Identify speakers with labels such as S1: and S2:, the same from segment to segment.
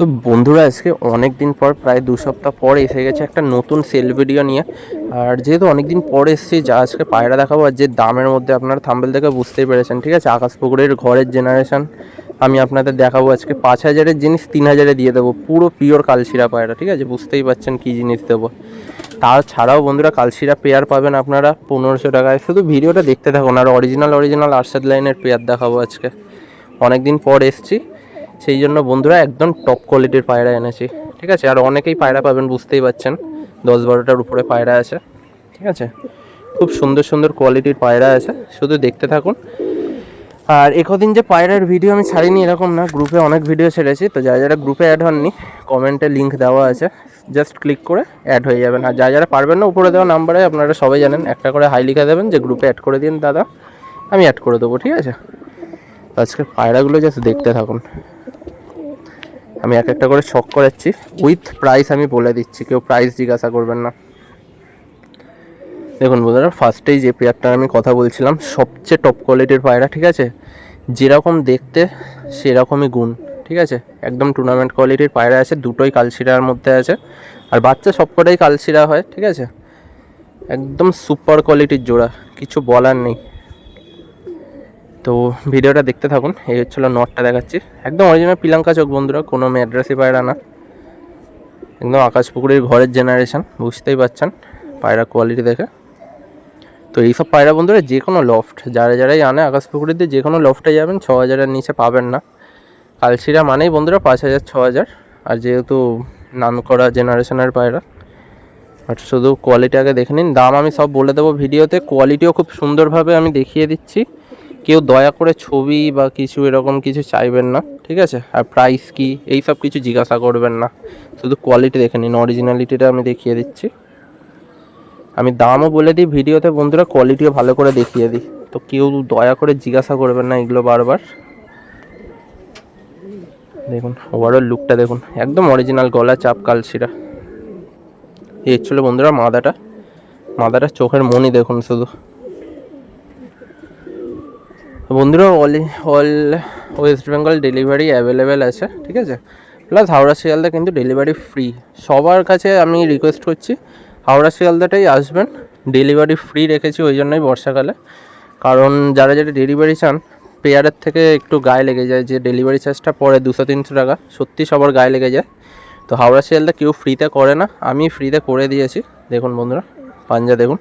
S1: তো বন্ধুরা, আজকে অনেক দিন পর, প্রায় দু সপ্তাহ পর এসে গেছে একটা নতুন সেল ভিডিও নিয়ে। আর যেহেতু অনেক দিন পর এসেছি, যা আজকে পায়রা দেখাবো, আর যে দামের মধ্যে আপনারা থাম্বেল থেকে বুঝতেই পেরেছেন, ঠিক আছে? আকাশ পুকুরের ঘরের জেনারেশন আমি আপনাদের দেখাবো আজকে পাঁচ হাজারের জিনিস, তিন হাজারে দিয়ে দেবো। পুরো পিওর কালশিরা পায়রা, ঠিক আছে? বুঝতেই পারছেন কী জিনিস দেবো। তাছাড়াও বন্ধুরা, কালশিরা পেয়ার পাবেন আপনারা পনেরোশো টাকায়। শুধু ভিডিওটা দেখতে থাকুন, আর অরিজিনাল অরিজিনাল আরশাদ লাইনের পেয়ার দেখাবো আজকে। অনেক দিন পর এসছি। সেই জন্য বন্ধুরা একদম টপ কোয়ালিটির পায়রা এনেছি। ঠিক আছে? আর অনেকেই পায়রা পাবেন, বুঝতেই পারছেন দশ বারোটার উপরে পায়রা আছে। ঠিক আছে? খুব সুন্দর সুন্দর কোয়ালিটির পায়রা আছে। শুধু দেখতে থাকুন। আর একদিন যে পায়রার ভিডিও আমি ছাড়িনি এরকম না গ্রুপে অনেক ভিডিও ছেড়েছি, তো যারা যারা গ্রুপে অ্যাড হননি কমেন্টে লিঙ্ক দেওয়া আছে। জাস্ট ক্লিক করে অ্যাড হয়ে যাবেন। আর যারা যারা পারবেন না, উপরে দেওয়া নাম্বারে আপনারা সবাই জানেন, একটা করে হাই লিখে দেবেন যে গ্রুপে অ্যাড করে দিন, দাদা। আমি অ্যাড করে দেবো, ঠিক আছে? আজকে পায়রাগুলো জাস্ট দেখতে থাকুন। আমি এক একটা করে শখ করাচ্ছি। উইথ প্রাইস আমি বলে দিচ্ছি, কেউ প্রাইস জিজ্ঞাসা করবেন না। দেখুন বন্ধুরা ফার্স্টেই যে পেয়ারটার আমি কথা বলছিলাম, সবচেয়ে টপ কোয়ালিটির পায়রা, ঠিক আছে? যেরকম দেখতে, সেরকমই গুণ, ঠিক আছে? একদম টুর্নামেন্ট কোয়ালিটির পায়রা আছে, দুটোই কালশিরার মধ্যে আছে। আর বাচ্চা সবকটাই কালশিরা হয়, ঠিক আছে? একদম সুপার কোয়ালিটির জোড়া, কিছু বলার নেই। তো ভিডিওটা দেখতে থাকুন, এই হচ্ছিল নটটা দেখাচ্ছি। একদম অরিজিনাল পিলাঙ্কা চোখ বন্ধুরা, কোনো ম্যাড্রাসি পায়রা না। একদম আকাশ পুকুরের ঘরের জেনারেশান বুঝতেই পারছেন পায়রা কোয়ালিটি দেখে। তো এইসব পায়রা বন্ধুরা, যে কোনো লফট যারা যারাই আনে আকাশ পুকুরিতে যে কোনো লফটে যাবেন, ছ হাজারের নিচে পাবেন না। কালশিরা মানেই বন্ধুরা পাঁচ হাজার, ছ হাজার। আর যেহেতু নাম করা জেনারেশনের পায়রা, আর শুধু কোয়ালিটি আগে দেখে নিন। দাম আমি সব বলে দেবো ভিডিওতে কোয়ালিটিও খুব সুন্দরভাবে আমি দেখিয়ে দিচ্ছি। কেউ দয়া করে ছবি বা কিছু এরকম কিছু চাইবেন না, ঠিক আছে? আর প্রাইস কি, এই সব কিছু জিজ্ঞাসা করবেন না। শুধু কোয়ালিটি দেখে নিন অরিজিনালিটিটা আমি দেখিয়ে দিচ্ছি। আমি দামও বলে দিই, ভিডিওতে বন্ধুরা কোয়ালিটিও ভালো করে দেখিয়ে দিই। তো কেউ দয়া করে জিজ্ঞাসা করবেন না এগুলো বারবার। দেখুন ওভারঅল লুকটা দেখুন, একদম অরিজিনাল গলা চাপ কালশিরা। এই ছিল বন্ধুরা মাদাটা। মাদাটা চোখের মনি দেখুন শুধু। বন্ধুরা all all West Bengal delivery available আছে, ঠিক আছে? প্লাস হাওড়া শিয়ালদা কিন্তু ডেলিভারি ফ্রি সবার কাছে আমি রিকোয়েস্ট করছি, হাওড়া শিয়ালদাটাই আসবেন ডেলিভারি ফ্রি রেখেছি ওই জন্যই বর্ষাকালে। কারণ যারা যারা ডেলিভারি চান, পেয়ারের থেকে একটু গায়ে লেগে যায়, যে ডেলিভারি চার্জটা পড়ে দুশো তিনশো টাকা, সত্যি সবার গায়ে লেগে যায়। তো হাওড়া শিয়ালদা কেউ ফ্রিতে করে না, আমি ফ্রিতে করে দিয়েছি। দেখুন বন্ধুরা, পাঞ্জা দেখুন।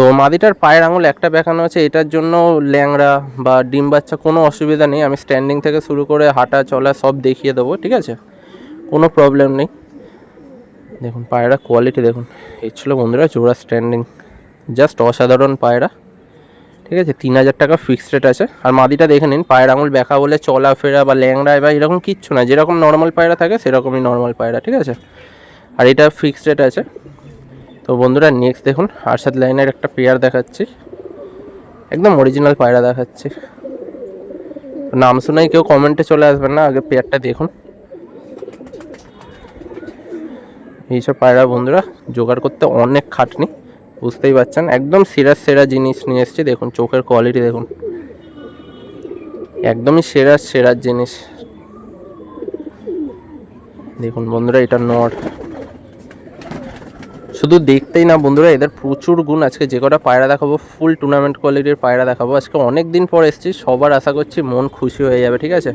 S1: তো মাদিটার পায়ের আঙুল একটা বেঁকানো আছে, এটার জন্য ল্যাংড়া বা ডিম বাচ্চা কোনো অসুবিধা নেই। আমি স্ট্যান্ডিং থেকে শুরু করে হাঁটা, চলা সব দেখিয়ে দেবো, ঠিক আছে? কোনো প্রবলেম নেই। দেখুন, পায়রা কোয়ালিটি দেখুন। এই ছিল বন্ধুরা জোড়া স্ট্যান্ডিং জাস্ট অসাধারণ পায়রা, ঠিক আছে? তিন হাজার টাকা ফিক্সড রেট আছে। আর মাদিটা দেখে নিন, পায়ের আঙুল ব্যাকা বলে চলাফেরা বা ল্যাংড়া বা এরকম কিচ্ছু না। যেরকম নর্মাল পায়রা থাকে, সেরকমই নর্মাল পায়রা, ঠিক আছে? আর এটা ফিক্সড রেট আছে। তো বন্ধুরা নেক্সট দেখুন, আরশাদ লাইনের একটা পেয়ার দেখাচ্ছি। একদম অরিজিনাল পায়রা দেখাচ্ছি। নাম শুনেই কেউ কমেন্টে চলে আসবেন না, আগে পেয়ারটা দেখুন। এইসব পায়রা বন্ধুরা, জোগাড় করতে অনেক খাটনি, বুঝতেই পারছেন একদম সেরা সেরা জিনিস নিয়ে এসেছি, দেখুন, চোখের কোয়ালিটি দেখুন। একদমই সেরা সেরা জিনিস। দেখুন বন্ধুরা, এটা নট শুধু দেখতেই না বন্ধুরা, এদের প্রচুর গুণ। আজকে যে কটা পায়রা দেখাবো ফুল টুর্নামেন্ট কোয়ালিটির পায়রা দেখাবো। আজকে অনেক দিন পর এসেছি, সবার আশা করছি মন খুশি হয়ে যাবে, ঠিক আছে?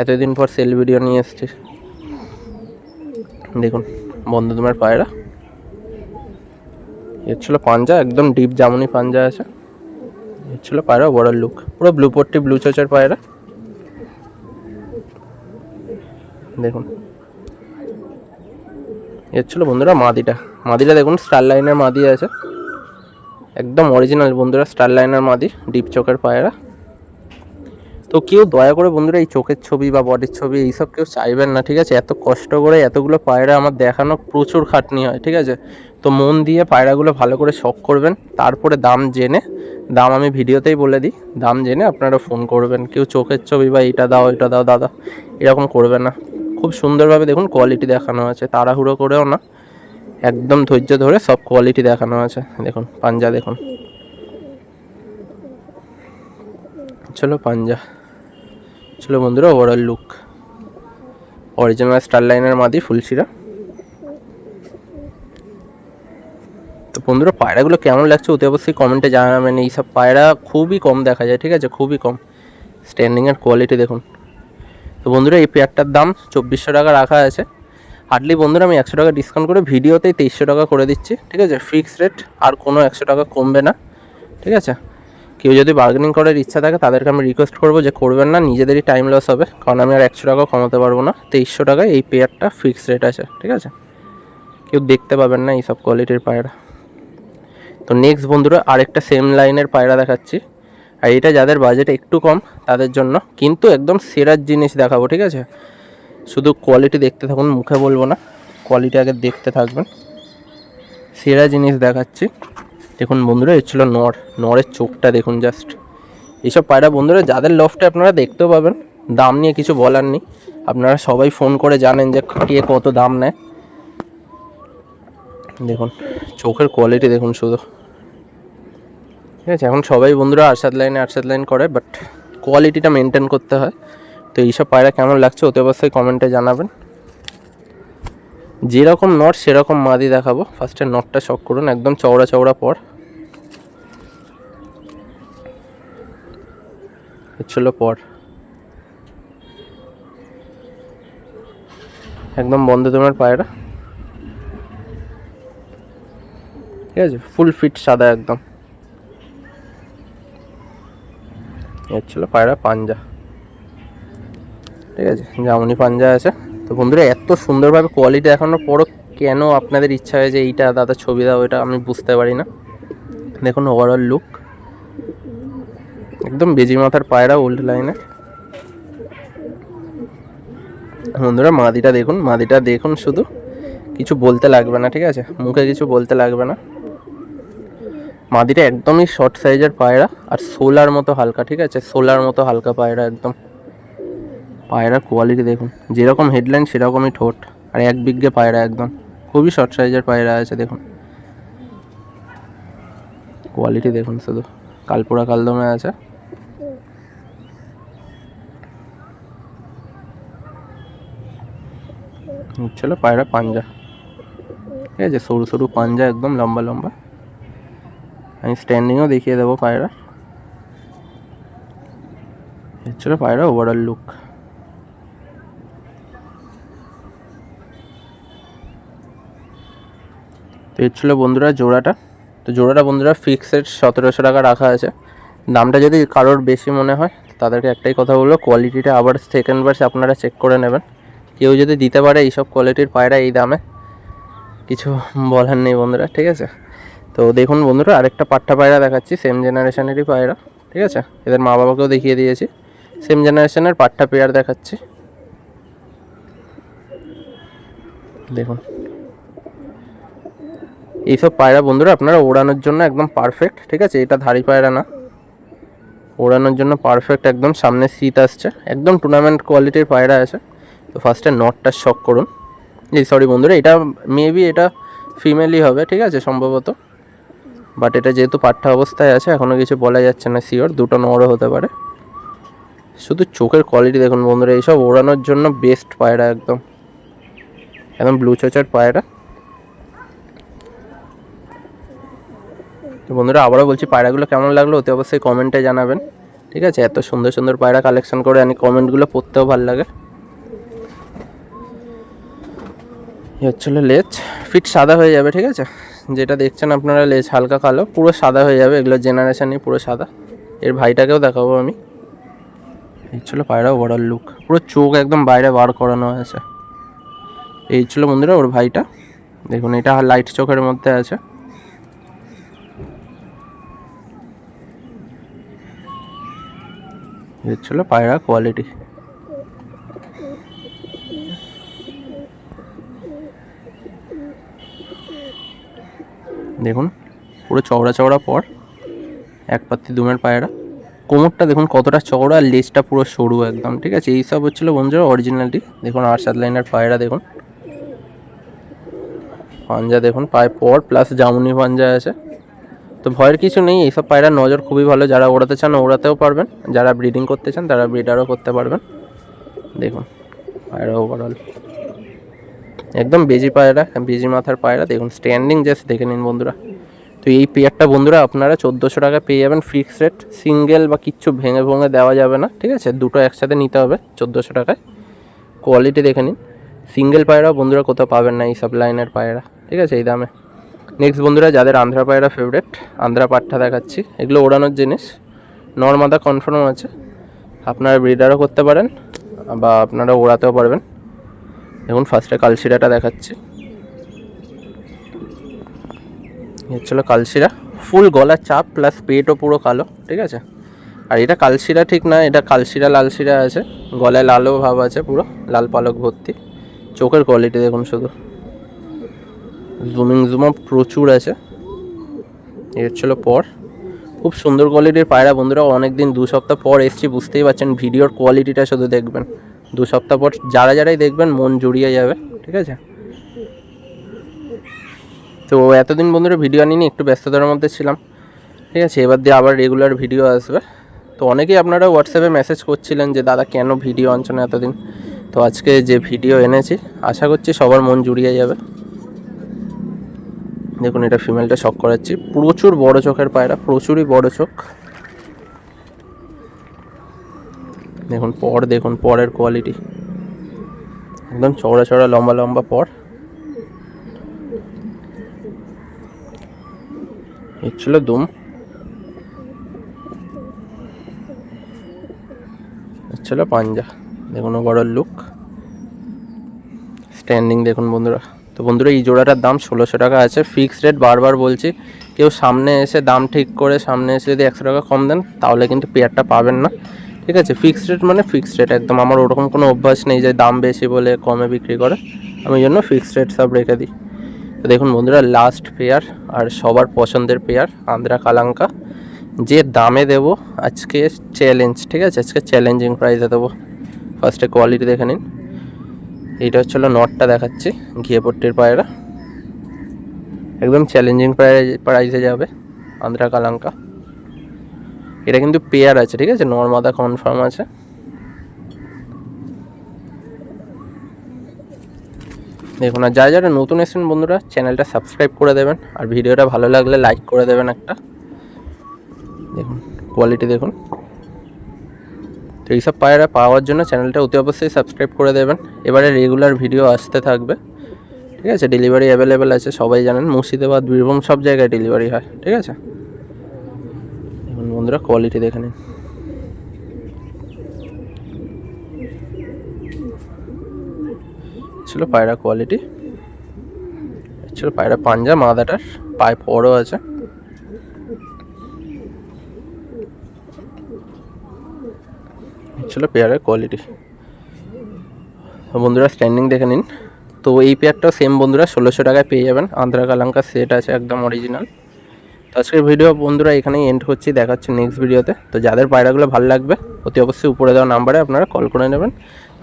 S1: এতদিন পর সেল ভিডিও নিয়ে এসেছি। দেখুন বন্ধু তোমার পায়রা। এর ছিল পাঞ্জা, একদম ডিপ জামুনি পাঞ্জা আছে। এর ছিল পায়রা বড় লুক পুরো ব্লু পট্টি ব্লু চোচের পায়রা। দেখুন এর ছিল বন্ধুরা মাদিটা। মাদিটা দেখুন স্টার লাইনের মাদি আছে। একদম অরিজিনাল বন্ধুরা স্টার লাইনের মাদি ডিপ চোখের পায়রা। তো কেউ দয়া করে বন্ধুরা এই চোখের ছবি বা বডির ছবি এইসব কেউ চাইবেন না, ঠিক আছে? এত কষ্ট করে এতগুলো পায়রা আমার দেখানো প্রচুর খাটনি হয়, ঠিক আছে? তো মন দিয়ে পায়রাগুলো ভালো করে শখ করবেন, তারপরে দাম জেনে, দাম আমি ভিডিওতেই বলে দিই, দাম জেনে আপনারা ফোন করবেন। কেউ চোখের ছবি বা এটা দাও এটা দাও, দাদা, এরকম করবেন না। খুব সুন্দরভাবে দেখুন কোয়ালিটি দেখানো আছে, তাড়াহুড়ো করেও না। একদম ধৈর্য ধরে সব কোয়ালিটি দেখানো আছে, দেখুন, পাঞ্জা দেখুন। চলো পাঞ্জা। চলো বন্ধুরা ওভারঅল লুক অরিজিনাল স্টার লাইনের মাদি ফুলশিরা তো বন্ধুরা, পায়রাগুলো কেমন লাগছে অতি অবশ্যই কমেন্টে জানাবেন। এইসব পায়রা খুবই কম দেখা যায়, ঠিক আছে? খুবই কম। স্ট্যান্ডিংয়ের কোয়ালিটি দেখুন। তো বন্ধুরা, এই পেয়ারটার দাম চব্বিশশো টাকা রাখা আছে। হার্ডলি বন্ধুরা, আমি একশো টাকা ডিসকাউন্ট করে ভিডিওতেই তেইশশো টাকা করে দিচ্ছি, ঠিক আছে? ফিক্সড রেট আর কোনো একশো টাকা কমবে না, ঠিক আছে? কেউ যদি বার্গেনিং করার ইচ্ছা থাকে, তাদেরকে আমি রিকোয়েস্ট করব যে করবেন না, নিজেদেরই টাইম লস হবে, কারণ আমি আর একশো টাকা কমাতে পারব না। তেইশশো টাকায় এই পেয়ারটা ফিক্সড রেট আছে, ঠিক আছে? কেউ দেখতে পাবেন না এইসব কোয়ালিটির পায়রা। তো নেক্সট বন্ধুরা, আরেকটা সেম লাইনের পায়রা দেখাচ্ছি। আর এটা যাদের বাজেট একটু কম, তাদের জন্য কিন্তু একদম সেরার জিনিস দেখাবো, ঠিক আছে? শুধু কোয়ালিটি দেখতে থাকুন, মুখে বলব না কোয়ালিটি আগে দেখতে থাকবেন। সেরা জিনিস দেখাচ্ছি। দেখুন বন্ধুরা এর ছিল নর, নরের চোখটা দেখুন জাস্ট এইসব পায়রা বন্ধুরা, যাদের লফটে আপনারা দেখতেও পাবেন, দাম নিয়ে কিছু বলার নেই। আপনারা সবাই ফোন করে জানেন যে কে কত দাম নেয়। দেখুন, চোখের কোয়ালিটি দেখুন শুধু। ঠিক আছে, এখন সবাই বন্ধুরা আরশাদ লাইনে, আরশাদ লাইন করে বাট কোয়ালিটিটা মেনটেন করতে হয়। তো এইসব পায়রা কেমন লাগছে অতি অবশ্যই কমেন্টে জানাবেন। যেরকম নট, সেরকম মাদি দেখাবো। ফার্স্টে নটটা শক করুন, একদম চওড়া চওড়া পর। ছিল পর। একদম বন্ধ তোমার পায়রা। ঠিক আছে ফুল ফিট সাদা একদম। এর ছিল পায়রা পাঞ্জা। ঠিক আছে, জামনি পাঞ্জা আছে। তো বন্ধুরা, এত সুন্দরভাবে কোয়ালিটি দেখানোর পরও কেন আপনাদের ইচ্ছা হয় যে এইটা দাদা ছবি দাও, এটা আমি বুঝতে পারি না। দেখুন ওভারঅল লুক একদম বেজি মাথার পায়রা ওল্ড লাইনে বন্ধুরা, মাদিটা দেখুন মাদিটা দেখুন শুধু। কিছু বলতে লাগবে না, ঠিক আছে? মুখে কিছু বলতে লাগবে না। মাদিটা একদমই শর্ট সাইজের পায়রা আর সোলার মতো হালকা, ঠিক আছে? সোলার মতো হালকা পায়রা, একদম। পায়রার কোয়ালিটি দেখুন, যেরকম হেডলাইন সেরকমই ঠোঁট, আর এক বিঘে পায়রা একদম। খুবই শর্ট সাইজের পায়রা আছে, দেখুন। কোয়ালিটি দেখুন শুধু কালপুরা কালদমে আছে। পায়রা পাঞ্জা। ঠিক আছে সরু সরু পাঞ্জা, একদম লম্বা লম্বা। আমি স্ট্যান্ডিংও দেখিয়ে দেবো পায়রা। ছিল পায়রা ওভারঅল লুক তো এর ছিল বন্ধুরা জোড়াটা। তো জোড়াটা বন্ধুরা ফিক্সড সতেরোশো টাকা রাখা আছে। দামটা যদি কারোর বেশি মনে হয় তাদেরকে একটাই কথা বলব কোয়ালিটিটা আবার সেকেন্ড বার্স আপনারা চেক করে নেবেন। কেউ যদি দিতে পারে এইসব কোয়ালিটির পায়রা এই দামে, কিছু বলার নেই বন্ধুরা, ঠিক আছে? তো দেখুন বন্ধুরা, আরেকটা পাট্টা পায়রা দেখাচ্ছি সেম জেনারেশনেরই পায়রা, ঠিক আছে? এদের মা বাবাকেও দেখিয়ে দিয়েছি। সেম জেনারেশনের পাট্টা পেয়ার দেখাচ্ছি। দেখুন। এইসব পায়রা বন্ধুরা, আপনারা ওড়ানোর জন্য একদম পারফেক্ট ঠিক আছে? এটা ধারি পায়রা না। ওড়ানোর জন্য পারফেক্ট একদম সামনে শীত আসছে। একদম টুর্নামেন্ট কোয়ালিটির পায়রা আছে। তো ফার্স্টে নটটা শক করুন। এই সরি বন্ধুরা, এটা মেবি এটা ফিমেলই হবে, ঠিক আছে? সম্ভবত। বাট এটা যেহেতু পাঠ্যা অবস্থায় আছে এখনও কিছু বলা যাচ্ছে না শিওর দুটো নড়ও হতে পারে। শুধু চোখের কোয়ালিটি দেখুন বন্ধুরা, এইসব ওড়ানোর জন্য বেস্ট পায়রা একদম। একদম ব্লু চোচার পায়রা। তো বন্ধুরা, আবারও বলছি, পায়রাগুলো কেমন লাগল অতি অবশ্যই কমেন্টে জানাবেন, ঠিক আছে? এত সুন্দর সুন্দর পায়রা কালেকশন করে আমি কমেন্টগুলো পড়তেও ভালো লাগে। হচ্ছিল লেজ, ফিট সাদা হয়ে যাবে, ঠিক আছে? যেটা দেখছেন আপনারা লেজ হালকা কালো, পুরো সাদা হয়ে যাবে। এগুলো জেনারেশনই পুরো সাদা। এর ভাইটাকেও দেখাবো আমি। এই ছিল পায়রা ওভারঅল লুক পুরো চোখ একদম বাইরে বার করানো হয়েছে। এই ছিল বন্ধুরা ওর ভাইটা। দেখুন, এটা লাইট চোখের মধ্যে আছে। এই ছিল পায়রা কোয়ালিটি দেখুন, পুরো চওড়া চওড়া পর, এক পাত্তি দুমের পায়রা। কোমরটা দেখুন কতটা চওড়া আর লেজটা পুরো সরু একদম, ঠিক আছে? এইসব হচ্ছিল বন্ধুরা অরিজিনালিটি দেখুন আর সাত লাইনের পায়রা দেখুন। পাঞ্জা দেখুন, পায়ে পর প্লাস জামুনি পাঞ্জা আছে। তো ভয়ের কিছু নেই, এইসব পায়রার নজর খুবই ভালো। যারা ওড়াতে চান ওড়াতেও পারবেন। যারা ব্রিডিং করতে চান, তারা ব্রিডারও করতে পারবেন। দেখুন, পায়রা ওভারঅল একদম বেজি পায়রা বেজি মাথার পায়রা। দেখুন স্ট্যান্ডিং জাস্ট দেখে নিন বন্ধুরা। তো এই পেয়ারটা বন্ধুরা, আপনারা চোদ্দোশো টাকা পেয়ে যাবেন ফিক্স রেট সিঙ্গেল বা কিচ্ছু ভেঙে ভেঙে দেওয়া যাবে না, ঠিক আছে? দুটো একসাথে নিতে হবে চোদ্দোশো টাকায়। কোয়ালিটি দেখে নিন। সিঙ্গেল পায়রা বন্ধুরা কোথাও পাবেন না এই সব লাইনের পায়রা, ঠিক আছে? এই দামে। নেক্সট বন্ধুরা, যাদের আন্ধ্রা পায়রা ফেভারেট আন্ধ্রা পাট্টা দেখাচ্ছি। এগুলো ওড়ানোর জিনিস। নর্মাদা কনফার্ম আছে। আপনারা ব্রিডারও করতে পারেন, বা আপনারা ওড়াতেও পারবেন। দেখুন ফার্স্টে কালশিরাটা দেখাচ্ছি। হচ্ছিল কালশিরা। ফুল গলার চাপ প্লাস পেটও পুরো কালো, ঠিক আছে? আর এটা কালশিরা ঠিক না, এটা কালশিরা লালশিরা আছে। গলায় লালও ভাব আছে পুরো, লাল পালক ভর্তি। চোখের কোয়ালিটি দেখুন শুধু। জুমিং জুমা প্রচুর আছে। এই হচ্ছিল পর। খুব সুন্দর কোয়ালিটির পায়রা। বন্ধুরা অনেক দিন দু সপ্তাহ পর এসছি, বুঝতেই পারছেন, ভিডিওর কোয়ালিটিটা শুধু দেখবেন। দু সপ্তাহ পর যারা যারাই দেখবেন, মন জুড়িয়ে যাবে, ঠিক আছে? তো এতদিন বন্ধুরা ভিডিও আনিনি, একটু ব্যস্ততার মধ্যে ছিলাম, ঠিক আছে? এবার দিয়ে আবার রেগুলার ভিডিও আসবে। তো অনেকেই আপনারা হোয়াটসঅ্যাপে মেসেজ করছিলেন যে, দাদা, কেন ভিডিও আনছো না এতদিন? তো আজকে যে ভিডিও এনেছি, আশা করছি সবার মন জুড়িয়ে যাবে। দেখুন, এটা ফিমেলটা শখ করাচ্ছি। প্রচুর বড় চোখের পায়রা, প্রচুরই বড় চোখ। দেখুন, পর দেখুন, পরের কোয়ালিটি একদম চওড়া চওড়া, লম্বা লম্বা পর। ছিল দুম। ছিল পাঞ্জা। দেখুন বড় লুক স্ট্যান্ডিং দেখুন বন্ধুরা। তো বন্ধুরা, এই জোড়াটার দাম ষোলোশো টাকা আছে। ফিক্সড রেট বারবার বলছি, কেউ সামনে এসে দাম ঠিক করে সামনে এসে যদি একশো টাকা কম দেন, তাহলে কিন্তু পেয়ারটা পাবেন না। ঠিক আছে ফিক্সড রেট মানে ফিক্সড রেট একদম। আমার ওরকম কোনো অভ্যাস নেই যে দাম বেশি বলে কমে বিক্রি করে। আমি জন্য ফিক্সড রেট সব রেখে দিই। তো দেখুন বন্ধুরা লাস্ট পেয়ার আর সবার পছন্দের পেয়ার আন্দ্রা কালাঙ্কা। যে দামে দেবো, আজকে চ্যালেঞ্জ ঠিক আছে? আজকে চ্যালেঞ্জিং প্রাইসে দেবো। ফার্স্টে কোয়ালিটি দেখে নিন। এইটা হচ্ছে নটটা দেখাচ্ছি, ঘিয়ে পট্টির পায়রা। একদম চ্যালেঞ্জিং প্রাইসে যাবে, আন্দ্রা কালাঙ্কা। এটা কিন্তু পেয়ার আছে, ঠিক আছে? নর্মাদা কনফার্ম আছে। দেখুন, আর যারা যারা নতুন এসেছেন বন্ধুরা চ্যানেলটা সাবস্ক্রাইব করে দেবেন। আর ভিডিওটা ভালো লাগলে লাইক করে দেবেন একটা। দেখুন কোয়ালিটি দেখুন। তো এইসব পায়রা পাওয়ার জন্য চ্যানেলটা অতি অবশ্যই সাবস্ক্রাইব করে দেবেন। এবারে রেগুলার ভিডিও আসতে থাকবে। ঠিক আছে? ডেলিভারি অ্যাভেলেবেল আছে, সবাই জানেন। মুর্শিদাবাদ, বীরভূম সব জায়গায় ডেলিভারি হয়। ঠিক আছে? বন্ধুরা কোয়ালিটি দেখে নিন। ছিল পায়রা কোয়ালিটি ছিল পায়রা পাঞ্জা, মাদাটার, পায়ে পরও আছে। ছিল পেয়ারের কোয়ালিটি বন্ধুরা স্ট্যান্ডিং দেখে নিন। তো এই পেয়ারটাও সেম বন্ধুরা, ষোলোশো টাকায় পেয়ে যাবেন। আন্ধ্রা কালাঙ্কা সেট আছে, একদম অরিজিনাল তো আজকের ভিডিও বন্ধুরা এখানেই এন্ড হচ্ছে দেখা হচ্ছে নেক্সট ভিডিওতে তো যাদের পায়রাগুলো ভালো লাগবে, অতি অবশ্যই উপরে দেওয়া নাম্বারে আপনারা কল করে নেবেন।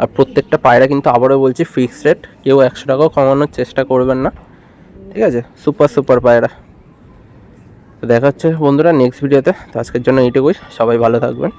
S1: আর প্রত্যেকটা পায়রা কিন্তু আবারও বলছি ফিক্সড রেট কেউ একশো টাকাও কমানোর চেষ্টা করবেন না। ঠিক আছে? সুপার সুপার পায়রা। তো দেখা হচ্ছে বন্ধুরা নেক্সট ভিডিওতে তো আজকের জন্য এইটুকুই। সবাই ভালো থাকবেন।